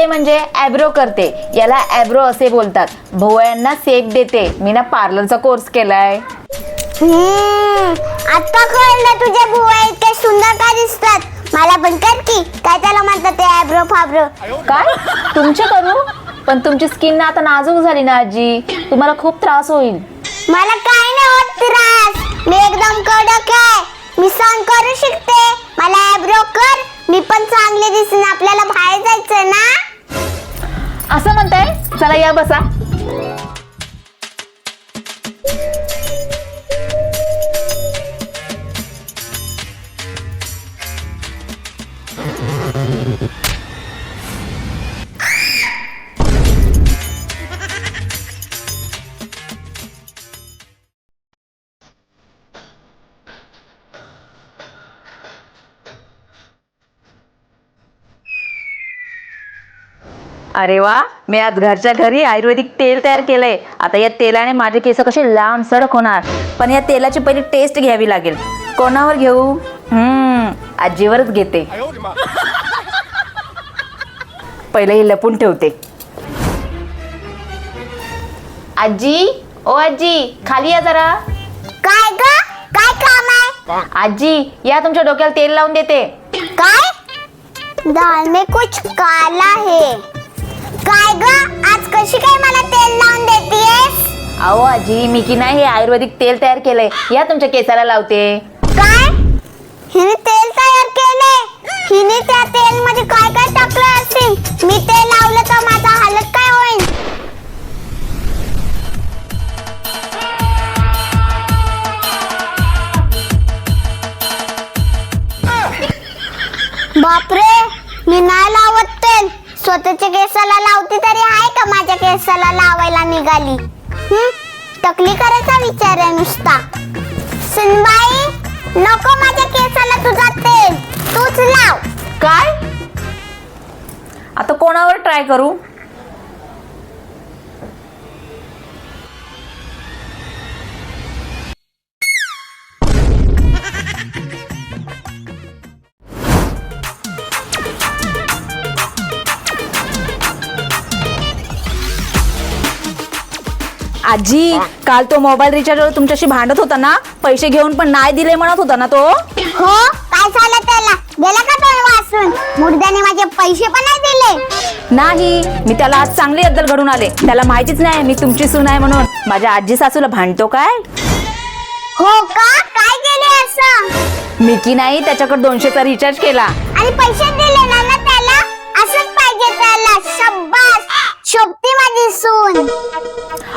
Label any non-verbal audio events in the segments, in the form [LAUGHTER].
करते म्हणजे ॲब्रो करते. याला ॲब्रो असे बोलतात. भोवळ्यांना सेक देते. मी ना पार्लरचा कोर्स केलाय. आता कळलं तुझे बुवा इतके सुंदर का दिसतात. मला पण कर की. काय त्याला म्हणतात ते ॲब्रो फाब्रो? काय? तुमचे करू? पण तुमची स्किन ना आता नाजूक झाली ना आजी. तुम्हाला खूप त्रास होईल. मला काय नाही होत त्रास. मी एकदम कडक आहे. मी सहन करू शकते. मला ॲब्रो कर. मी पण चांगले दिसेन. आपल्याला असं म्हणताय? चला या बसा. अरे वा मी आज घरच्या घरी आयुर्वेदिक तेल तयार केलंय. आता या तेलाने माझे केस कसे लांब सडक होणार? पण या तेलाची पहिली टेस्ट घ्यावी लागेल. कोणावर घेऊ? हम्म आजीवरच घेते. [LAUGHS] पहिलं हे लपून ठेवते. आजी ओ आजी खाली या जरा. काय ग? काय काम आहे? आजी या तुमच्या डोक्याला तेल लावून देते. काय? दाल में कुछ काला है. काय ग? आज कशी काय मला तेल लावून देतेस अहो आजी मी की नाही हे आयुर्वेदिक तेल तयार केलंय. या तुमच्या केसाला लावते. काय? हिने तेल तयार केले हिने त्या तेल मध्ये काय काय टाकलं असेल? मी ते लावलं तर माझा हालत काय होईल? बापरे मी नाही लावत. तेल स्वतःच्या केसाला लावते तरी आहे का माझ्या केसाला लावायला निघाली? हं? टकली करायचा विचार आहे नुसता. सुनबाई नको माझ्या केसाला तुझा तेल तूच लाव. काय? आता कोणावर ट्राय करू? आजी काल तो मोबाईल रिचार्जवर तुमच्याशी भांडत होता ना? पैसे घेऊन पण नाही दिले म्हणत होता ना तो? हो काय झालं त्याला? गेला का तोंड वासून मुर्द्याने माझे पैसे पण नाही दिले. नाही मी त्याला आज चांगली अद्दल घडून आले. त्याला माहितीच नाही मी तुमची सून आहे म्हणून. माझ्या आजी सासूला भांडतो काय? हो का? काय केले असं? मी की नाही त्याच्याकडे दोनशेचा रिचार्ज केला. आणि पैसे दिले ना ना त्याला? असंच पाहिजे त्याला. शब्बास शोभती माझी सून.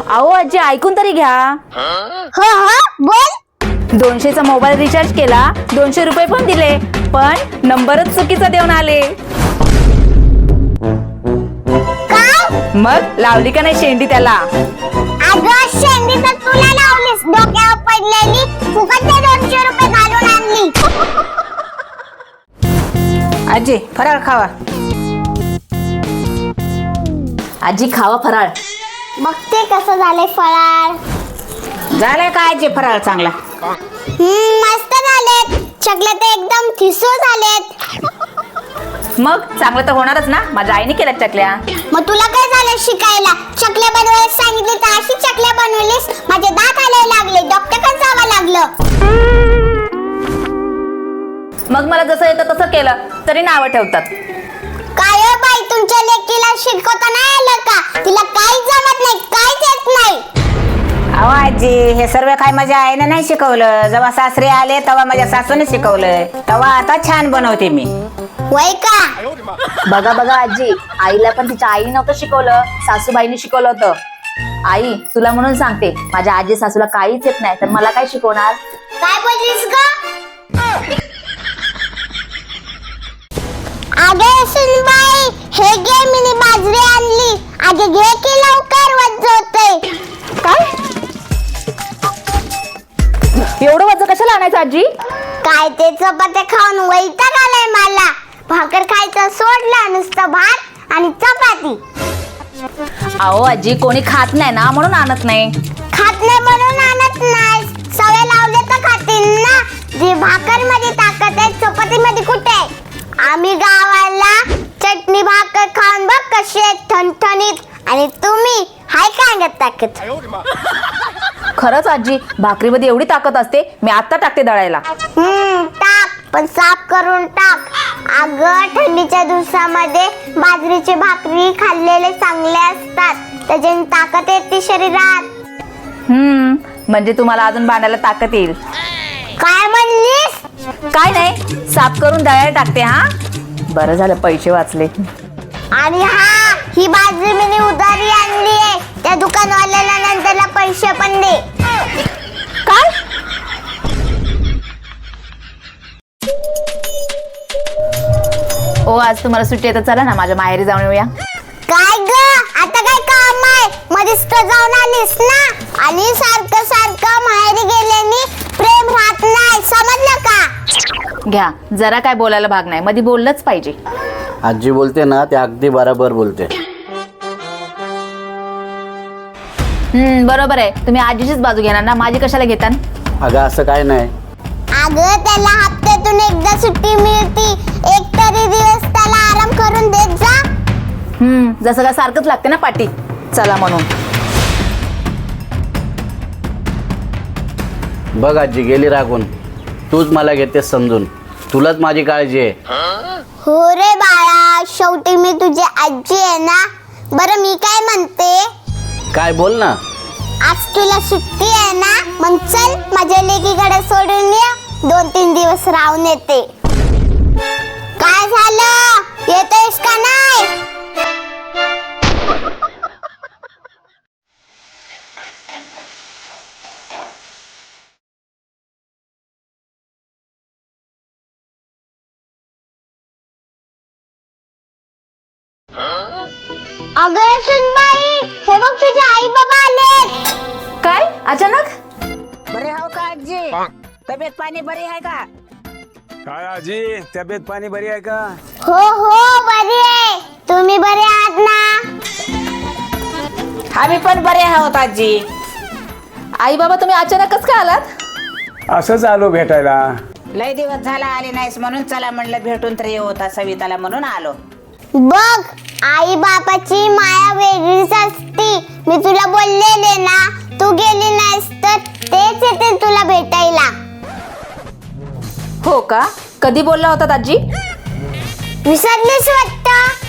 अहो आजी ऐकून तरी घ्या. हो हो बोल. दोनशेचा मोबाईल रिचार्ज केला दोनशे रुपये पण दिले पण नंबरच चुकीचा देऊन आले. काय? मग लावली का नाही शेंडी त्याला? अगं शेंडी तर तुला लावलीस. डोक्यावर पडलेली फुकटचे दोनशे रुपये घालून आणली. आजी फराळ खावा. आजी खावा फराळ. बघते कसं झालंय फळार झालंय काय आजी फराळ चांगला? हम्म मस्त झालेत. चकले ते एकदम ठिसूळ झालेत. मग चांगलं तर होणारच ना? माझ्या आईने केल्या चकल्या. मग तुला काय झालं शिकायला? चकल्या बनवायला सांगितले तर अशी चकल्या बनवलीस? माझे दात आले लागले डॉक्टर जावं लागलं. मग मला जसं येतं तसं केलं तरी नावं ठेवतात. काय हो बाई तुमच्या लेकीला शिकवता नाही आलं का? तिला जमत नाही काहीच येत नाही. अहो आजी हे सर्व काय माझ्या आईने नाही शिकवलं. जेव्हा सासरे आले तेव्हा माझ्या सासूने शिकवलं. तेव्हा आता छान बनवते मी. वय का? बघा बघा आजी आईला पण तिच्या आईने नव्हतं शिकवलं सासूबाईने शिकवलं होतं. आई तुला म्हणून सांगते माझ्या आजी सासूला काहीच येत नाही तर मला काय शिकवणार? काय बोललीस ग? अगे सुनबाई हे घे मिनी बाजरी आणली. अगे घे की लवकर वजवते काय? एवढं वजन कशाला आणायचं आजी? काय ते चपात्या खाऊन वैताग आलाय मला. भाकर खायचं सोडलं नुसतं भात आणि चपाती. अहो आजी कोणी खात नाही ना म्हणून आणत नाही. खात नाही म्हणून आणत नाही. सवय लावले तर खातील ना. जी भाकरमध्ये ताकद आहे चपाती मध्ये कुठे आहे? आम्ही गावाला चटणी भाकर खाऊन बघ कशी आहेत ठणठणीत. आणि तुम्ही हाय काय ताकत खरंच आजी भाकरीमध्ये एवढी ताकद असते मी आता टाकते दळायला. टाक पण साफ करून टाक. अग थंडीच्या दिवसामध्ये बाजरीची भाकरी खाल्लेले चांगले असतात. त्याच्याने ताकद येते शरीरात. हम्म म्हणजे तुम्हाला अजून बांधायला ताकद येईल. काय म्हणली? काय नाही साफ करून दळायला टाकते हा? बरं झालं पैसे वाचले. आणि हा ही बाजरी मी उधारी आणली आहे. त्या दुकानवाल्याला नंतरला पैसे पण दे. काय? ओ आज तुम्हाला सुट्टी आहे तर चला ना माझ्या माहेरी जाऊन येऊया. काय ग? आता काय काम आहे? मध्येच तर जाऊन आलीस ना? आणि सारखं सारखं माहेरी गेल्याने प्रेम राहत नाही समजलं का? घ्या जरा काय बोलायला भाग नाही. मध्ये बोललंच पाहिजे. आजी बोलते ना ते अगदी बरोबर बोलते. हम्म बरोबर आहे. तुम्ही आजीचीच बाजू घेणार ना? माझी कशाला घेतान? अगं असं काय नाही. अगं त्याला हप्त्यातून एकदा सुट्टी मिळती. एक तरी दिवस त्याला आराम करून देत जा. हम्म जसं काय सारखंच लागते ना पाठी चला म्हणून. बघ आजी गेली रागून. तूच मला घेतेस समजून. तुलाच माझी काळजी आहे. हो रे बाळा शेवटी मी तुझी आजी आहे ना? बरं मी काय म्हणते? काय बोल ना. आज तुला सुट्टी आहे ना? मग चल माझ्या लेकीकडे सोडून ये. दोन तीन दिवस राहून येते. काय झालं? अगं सुनबाई हे बघ तुझे आई बाबा आले काय? अचानक? बरे हो का आजी? तब्येत पाणी बरी आहे का? काय आजी तब्येत पाणी बरी आहे का? हो हो बरी आहे. तुम्ही बरे आहात ना? आम्ही पण बरे आहोत आजी. आई बाबा तुम्ही अचानकच का आलात? असंच आलो भेटायला. लय दिवस झाला आले नाहीस म्हणून चला म्हणलं भेटून तर येऊ होता सविताला म्हणून आलो. बघ आई बापाची माया वेगळीच असती. मी तुला बोललेले ना तू गेली नाहीस तर तेच येते तुला भेटायला. हो का? कधी बोलला होता आजी विसरलीस वाटतं?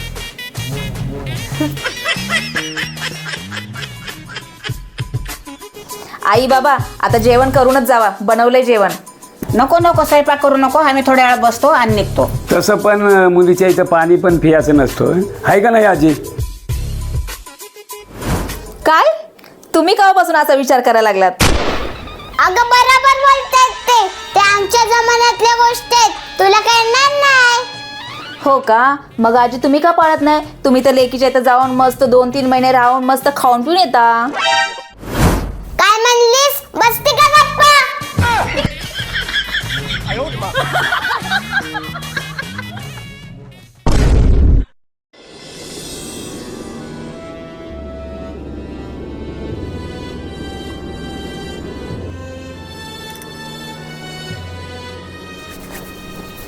आई बाबा आता जेवण करूनच जावा. बनवलंय जेवण. नको नको स्वयंपाक करू नको आम्ही थोड्या वेळ बसतो आणि निघतो. तसं पण अं, मुलीच्या इथं पाणी पण फियाचं नसतं. आहे का नाही आजी? काय? तुम्ही केव्हापासून असा विचार करायला लागलात? अगं बरोबर बोलतात ते. ते आमच्या जमान्यातल्या गोष्टी आहेत. तुला कळणार नाही? हो का? मग आजी तुम्ही का पाळत नाही? तुम्ही तर लेकीच्या इथं जाऊन मस्त दोन तीन महिने राहून मस्त खाऊन पिऊन येता. काय म्हणलीस? बसती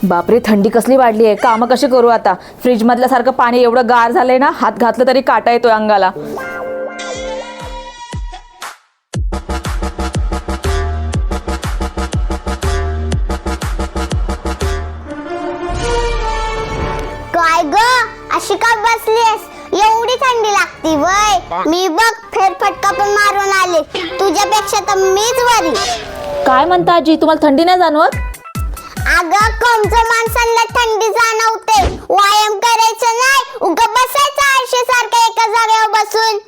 बापरे थंडी कसली वाढली आहे. कामं कशी करू आता? फ्रीज मधल्या सारखं पाणी एवढं गार झालंय ना हात घातलं तरी काटा येतोय अंगाला. मीच काय म्हणता आजी? तुम्हाला थंडी नाही जाणवत? अगं कोणत्या माणसांना थंडी जाणवते? व्यायाम करायचं नाही उग बसायचं आळशी सारखं एका जागेवर बसून.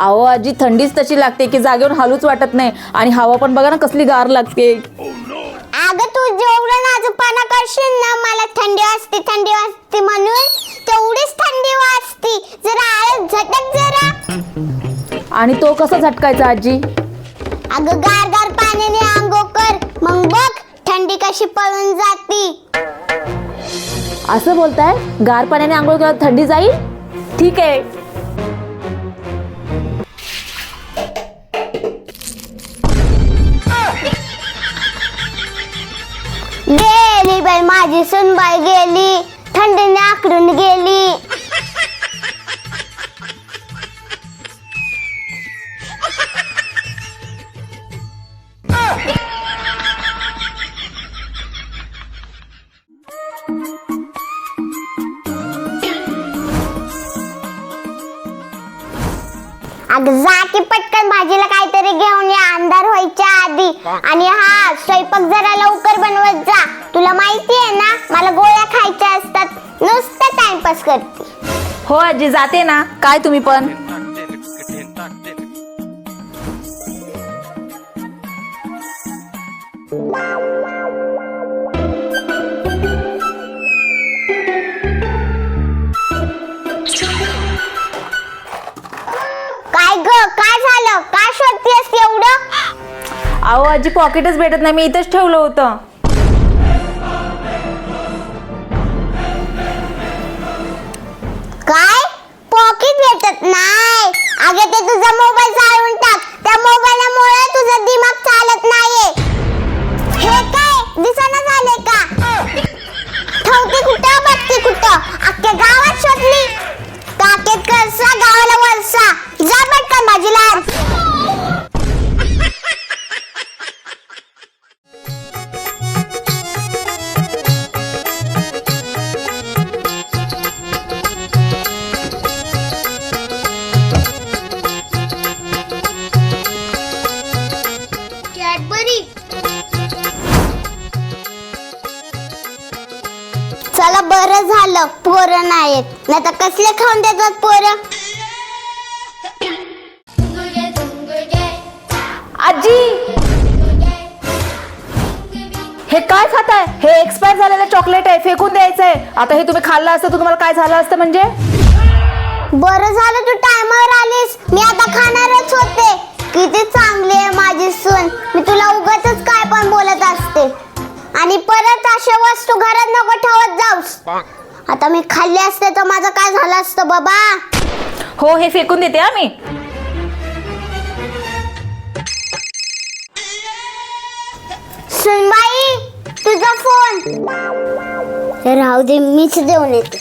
अहो आजी थंडीच तशी लागते की जागेवर हालूच वाटत नाही. आणि हवा पण बघा ना कसली गार लागते. अगं तू जेवढं नाजूकपणा करशील ना मला थंडी वाजते थंडी वाजते म्हणून तेवढीच थंडी वाजती. जरा आळस झटक जरा. आणि तो कसा झटकायचा आजी? अगं गार गार पाण्याने आंघोळ कर. मग बघ थंडी कशी पळून जाती. असं बोलताय? गार पाण्याने आंघोळ थंडी जाईल? ठीक आहे. गेली बाई माझी सुनबाई गेली. थंडीने आकडून गेली. आजी जाते ना काय तुम्ही पण? काय ग काय झालं? काय शोधतेस एवढं? अहो आजी पॉकेटच भेटत नाही मी इथंच ठेवलं होतं. नाही. अगे ते तुझा मोबाईल जाळून टाक. त्या मोबाईलमुळे तुझं दिमाग चालत नाहीये. हे काय? दिसना झाले का? ठेवते कुठं? बघते कुठं? अख्ख्या गावात शोधली. काकेत करसा गावाला वरसा जा पटकन माझी आण. नाही तर कसले खाऊन देतात पोरं? आजी! हे काय खाताय हे एक्सपायर झालेलं चॉकलेट आहे फेकून द्यायचंय. आता हे तुम्ही खाल्लं असतं तर तुम्हाला काय झालं असतं म्हणजे? बरं झालं तू टायमावर आलीस. मी आता खाणारच होते. किती चांगली आहे माझी सून. मी तुला उगाच काय पण बोलत असते. आणि परत अशा वस्तू घरात नको ठेवत जाऊस. आता मी खाल्ले असते तर माझं काय झालं असतं बाबा? हो हे फेकून देते हा मी. सुनबाई तुझा फोन. राहू दे मीच देऊन येते.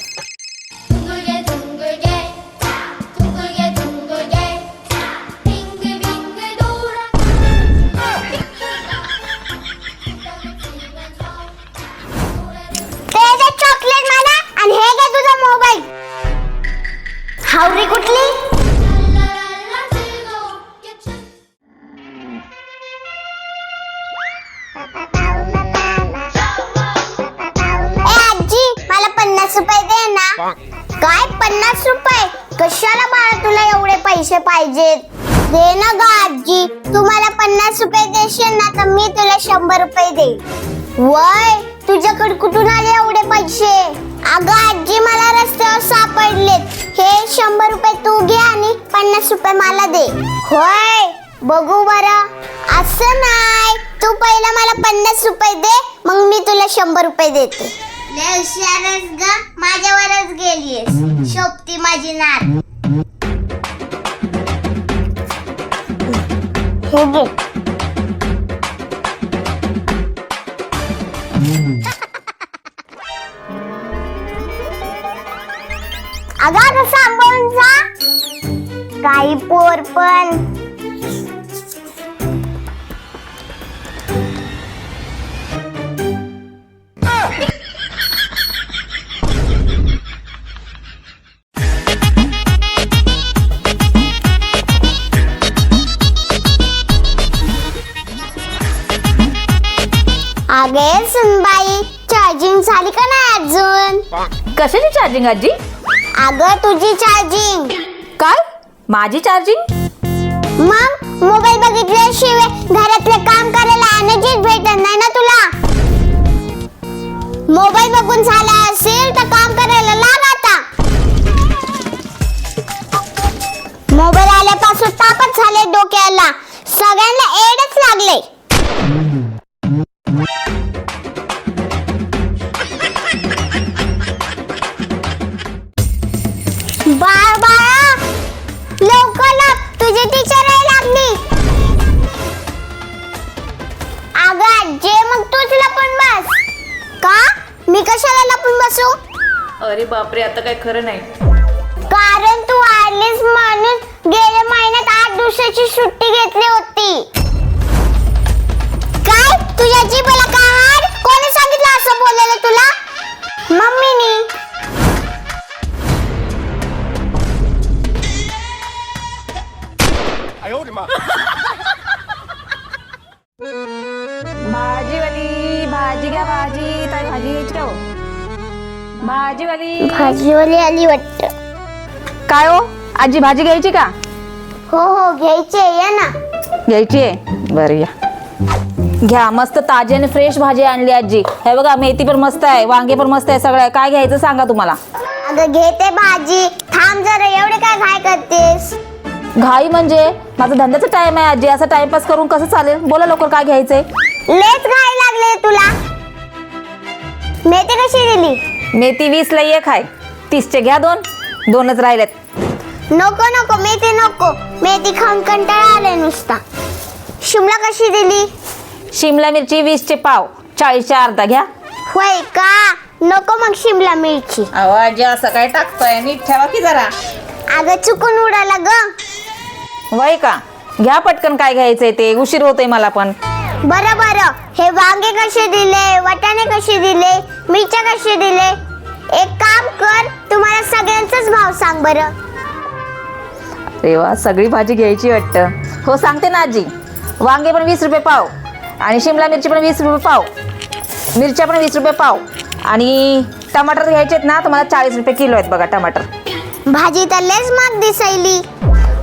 दे ना ग आजी. तू मला पन्नास रुपये देशील ना तर मी तुला शंभर रुपये दे वय तुझ्याकडे कुठून आले एवढे पैसे? अगं आजी मला रस्त्यावर सापडलेत. हे शंभर रुपये तू घे आणि पन्नास रुपये मला दे. होय बघू बरं. असं नाही. तू पहिला मला पन्नास रुपये दे मग मी तुला शंभर रुपये देते. लय हुशारच ग. माझ्यावरच गेलीस शोभती माझी नात. हे घे अगं अगं सांभाळून जा. काही पोर पण. कशाची चार्जिंग आजी? अगं तुझी चार्जिंग काय? माझी चार्जिंग मग? अरे बापरे आता काय खरं नाही. कारण तू आलीस म्हणून गेल्या महिन्यात आठ दिवसाची सुट्टी घेतली होती. काय? तुझ्या जीभला काय कोणी सांगितलं असं बोलायला तुला? मम्मीनी. भाजीवाली भाजी घ्या भाजी ताई भाजी घ्यायची का हो. भाजीवाली भाजीवाली आली वाटत. काय हो? आजी भाजी घ्यायची का? हो हो घ्यायचे या ना. घ्यायची आहे? बरं या. घ्या मस्त ताजी आणि फ्रेश भाजी आणली आजी. हे बघा मेथी पण मस्त आहे वांगे पण मस्त आहे सगळं. आहे काय घ्यायचं सांगा तुम्हाला? अगं घेते भाजी. थांब जरा एवढे काय घाय करतेस? घाई म्हणजे? माझा धंद्याचा टाइम आहे आजी. असा टाइमपास करून कसं चालेल? बोला लवकर काय घ्यायचंय. लेच घाय लागले तुला. मेथी कशी दिली? मेथी वीसला एक आहे तीसचे घ्या दोन. दोनच राहिलेत. नको नको मेथी नको. मेथी खाऊन कंटाळा आलाय नुसता. शिमला कशी दिली? शिमला मिरची वीसचे पाव. चाळीसचे अर्धा घ्या. होय का? नको मग शिमला मिरची. अहो आजी असं काय टाकतोय? नीट ठेवा की जरा. अगं चुकून उडाला ग. वय का? घ्या पटकन काय घ्यायचंय ते. उशीर होतोय मला पण. बरं बरं. हे वांगे कसे दिले? वाटाणे कसे दिले? मिरच्या कसे दिले? एक काम कर तुम्हाला सगळ्यांचाच भाव सांग बरं. अरे वा सगळी भाजी घ्यायची वाटतं. हो सांगते ना आजी. वांगे पण वीस रुपये पाव. आणि शिमला मिरची पण वीस रुपये पाव. मिरच्या पण वीस रुपये पाव. आणि टमाटर घ्यायचे आहेत ना तुम्हाला चाळीस रुपये किलो आहेत बघा टमाटर. भाजी तर लेच माग दिसायली.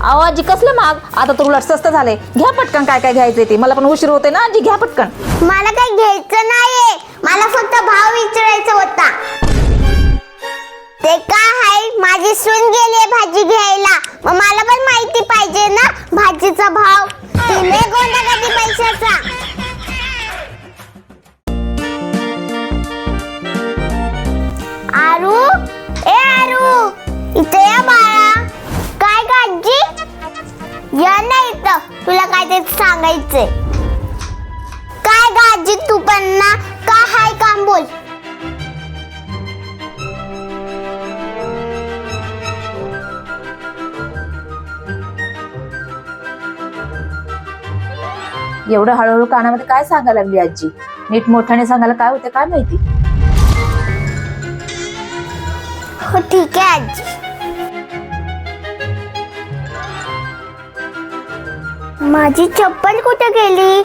अहो आजी कसलं महाग आता तर उलट स्वस्त झाले घ्या पटकन काय काय घ्यायचंय ते. मला पण उशीर होते ना आजी घ्या पटकन. मला काही घ्यायचं नाहीये. मला फक्त भाव विचारायचा होता. ते काय आहे माझी सून गेली भाजी घ्यायला. मग मला पण माहिती पाहिजे ना भाजीचा भाव. तिने कोणता कधी पैशाचा? आरू? ए आरू! इथे या बाळा. काळजी या ना इथं. तुला काय ते सांगायचंय. काय गाजी तू पण ना? का हाय काम बोल. एवढं हळूहळू कानामध्ये काय सांगायला लागली आजी? नीट मोठ्याने सांगायला काय होते काय माहिती? हो ठीक आहे आजी. माझी चप्पल कुठे गेली?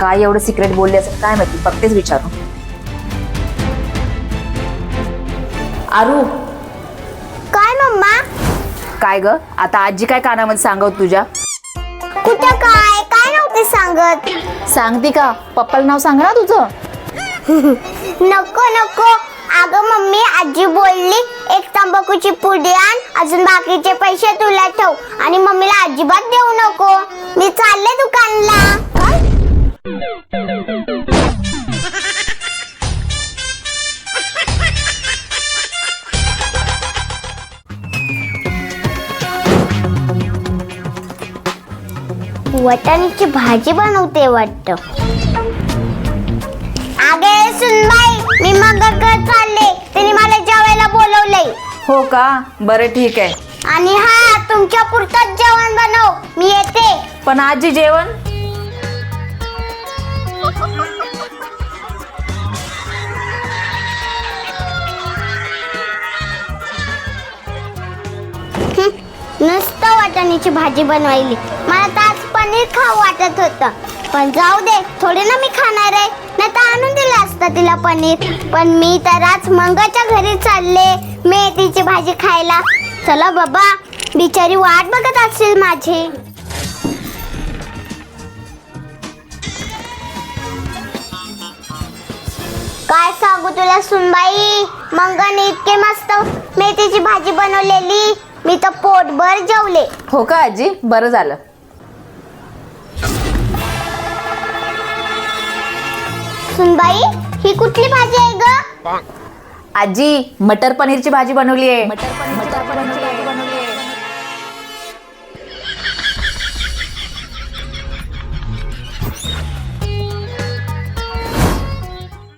काय एवढं सिक्रेट बोलले असेल? काय माहिती? बघतेच विचारू. आरू काय मम्मा? काय ग? आता आजी काय कानामध्ये सांगत तुझ्या? कुठं काय? काय नव्हते सांगत? सांगते का? पप्पाला नाव सांग ना तुझं? [LAUGHS] नको नको. अगं मम्मी आजी बोलली एक तंबाखूची पुडी आण अजून बाकीचे पैसे तुला ठेव. आणि मम्मीला अजिबात देऊ नको. मी चालले दुकानला. वटाण्याची भाजी बनवते वाटत. मग चालले. त्यांनी मला जेवायला बोलवलंय. हो का? बरं ठीक आहे. आणि हा तुमच्या पुरतच जेवण बनव. मी येते. पण आजी जेवण? नुसतं वाटाण्याची भाजी बनवायली. मला तर आज पनीर खाऊ वाटत होतं. पण जाऊ दे थोडे ना मी खाणार आहे. नाही तर आणून दिलं असतं तिला पनीर. पण मी तर आज मंगाच्या घरी चालले मेथीची भाजी खायला. चला बाबा बिचारी वाट बघत असेल माझी. काय सांगू तुला सुनबाई? मंगाने इतके मस्त मेथीची भाजी बनवलेली. मी तर पोटभर जेवले. हो का आजी? बरं झालं. सुनबाई ही कुठली भाजी आहे ग? आजी मटर पनीरची भाजी बनवली आहे. मटर पनीर